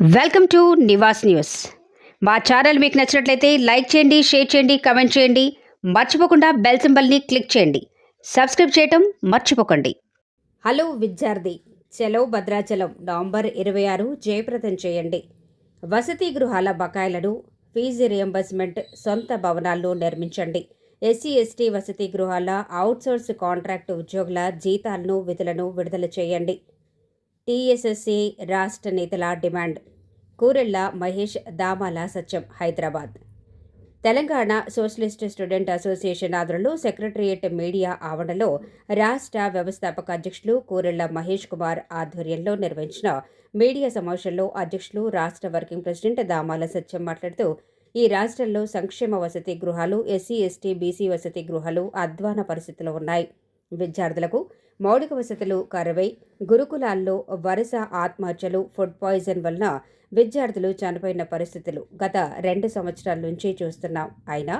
Welcome to Nivas news. మా channel మీకు నచ్చినట్లయితే లైక్ చేయండి షేర్ చేయండి కమెంట్ చేయండి. మర్చిపోకుండా బెల్ సింబల్ని క్లిక్ చేయండి. సబ్స్క్రైబ్ చేయటం మర్చిపోకండి. హలో విద్యార్థి చలో భద్రాచలం నవంబర్ ఇరవై ఆరు జయప్రదం చేయండి. వసతి గృహాల బకాయిలను ఫీజు రియంబర్స్మెంట్ సొంత భవనాల్లో నిర్మించండి. ఎస్సీ ఎస్టీ వసతి గృహాల అవుట్సోర్స్ కాంట్రాక్ట్ ఉద్యోగుల జీతాలను విధులను విడుదల చేయండి. టీఎస్ఎస్సీ రాష్ట్ర నేతల demand. Kurella Mahesh Damala Satyam Hyderabad. Telangana socialist student association ఆధ్వర్యంలో సెక్రటరియట్ మీడియా ఆవరణలో రాష్ట్ర వ్యవస్థాపక అధ్యక్షులు కూరెళ్ళ మహేష్ కుమార్ ఆధ్వర్యంలో నిర్వహించిన మీడియా సమావేశంలో అధ్యక్షులు రాష్ట్ర వర్కింగ్ ప్రెసిడెంట్ దామాల సత్యం మాట్లాడుతూ ఈ రాష్ట్రంలో సంక్షేమ వసతి గృహాలు ఎస్సీ ఎస్టీ బీసీ వసతి గృహాలు అధ్వాన పరిస్థితిలో ఉన్నాయి. విద్యార్థులకు మౌలిక వసతులు కరువై గురుకులాల్లో వరుస ఆత్మహత్యలు ఫుడ్ పాయిజన్ వలన విద్యార్థులు చనిపోయిన పరిస్థితులు గత రెండు సంవత్సరాల నుంచి చూస్తున్నాం. అయినా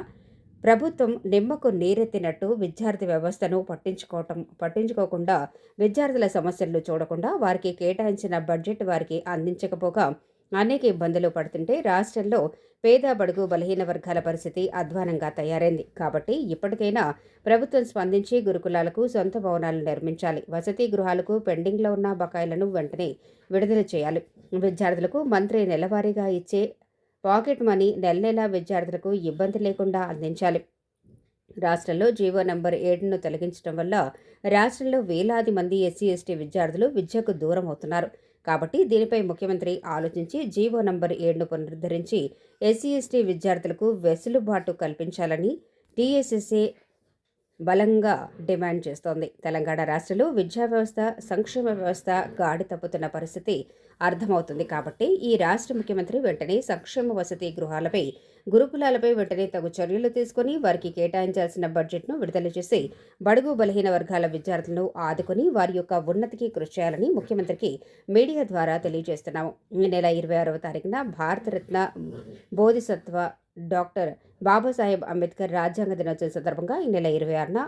ప్రభుత్వం నిమ్మకు నీరెత్తినట్టు విద్యార్థి వ్యవస్థను పట్టించుకోవటం పట్టించుకోకుండా విద్యార్థుల సమస్యలను చూడకుండా వారికి కేటాయించిన బడ్జెట్ వారికి అందించకపోగా అనేక ఇబ్బందులు పడుతుంటే రాష్ట్రంలో పేద బడుగు బలహీన వర్గాల పరిస్థితి అధ్వానంగా తయారైంది. కాబట్టి ఇప్పటికైనా ప్రభుత్వం స్పందించి గురుకులాలకు సొంత భవనాలు నిర్మించాలి. వసతి గృహాలకు పెండింగ్లో ఉన్న బకాయిలను వెంటనే విడుదల చేయాలి. విద్యార్థులకు మంత్రి నెలవారీగా ఇచ్చే పాకెట్ మనీ నెల నెలా విద్యార్థులకు ఇబ్బంది లేకుండా అందించాలి. రాష్ట్రంలో జీవో నంబర్ ఏడును తొలగించడం వల్ల రాష్ట్రంలో వేలాది మంది ఎస్సీ ఎస్టీ విద్యార్థులు విద్యకు దూరం అవుతున్నారు. కాబట్టి దీనిపై ముఖ్యమంత్రి ఆలోచించి జీవో నంబర్ ఏడును పునరుద్ధరించి ఎస్సీ ఎస్టీ విద్యార్థులకు వెసులుబాటు కల్పించాలని టీఎస్ఎస్ఏ బలంగా డిమాండ్ చేస్తోంది. తెలంగాణ రాష్ట్రంలో విద్యా వ్యవస్థ సంక్షేమ వ్యవస్థ గాడి తప్పుతున్న పరిస్థితి అర్థమవుతుంది కాబట్టి ఈ రాష్ట్ర ముఖ్యమంత్రి వెంటనే సంక్షేమ వసతి గృహాలపై గురుకులాలపై వెంటనే తగు చర్యలు తీసుకుని వారికి కేటాయించాల్సిన బడ్జెట్ను విడుదల చేసి బడుగు బలహీన వర్గాల విద్యార్థులను ఆదుకుని వారి యొక్క ఉన్నతికి కృషి చేయాలని ముఖ్యమంత్రికి మీడియా ద్వారా తెలియజేస్తున్నాము. ఈ నెల ఇరవై ఆరవ తారీఖున భారతరత్న బోధిసత్వ డాక్టర్ బాబాసాహెబ్ అంబేద్కర్ రాజ్యాంగ దినోత్సవం సందర్భంగా ఈ నెల ఇరవై ఆరున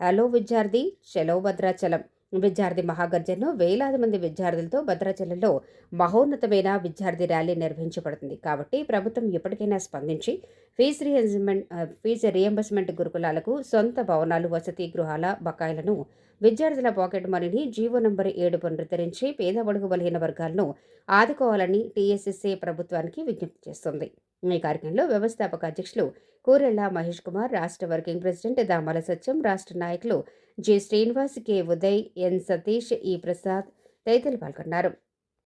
హలో విద్యార్థి చలో భద్రాచలం. విద్యార్థి మహాగర్జన్ను వేలాది మంది విద్యార్థులతో భద్రాచలంలో మహోన్నతమైన విద్యార్థి ర్యాలీ నిర్వహించబడుతుంది. కాబట్టి ప్రభుత్వం ఎప్పటికైనా స్పందించి ఫీజు రియంబర్స్మెంట్ ఫీజు రియంబర్స్మెంట్ గురుకులాలకు సొంత భవనాలు వసతి గృహాల బకాయిలను విద్యార్థుల పాకెట్ మనీని జీవో నంబర్ ఏడు పునరుద్ధరించి పేద బడుగు బలహీన వర్గాలను ఆదుకోవాలని టీఎస్ఎస్ఏ ప్రభుత్వానికి విజ్ఞప్తి చేస్తుంది. ఈ కార్యక్రమంలో వ్యవస్థాపక అధ్యక్షులు కూరెళ్ళ మహేష్ కుమార్ రాష్ట్ర వర్కింగ్ ప్రెసిడెంట్ దామల సత్యం రాష్ట్ర నాయకులు J Srinivas K Uday N Satish E Prasad తదితరులు పాల్గొన్నారు.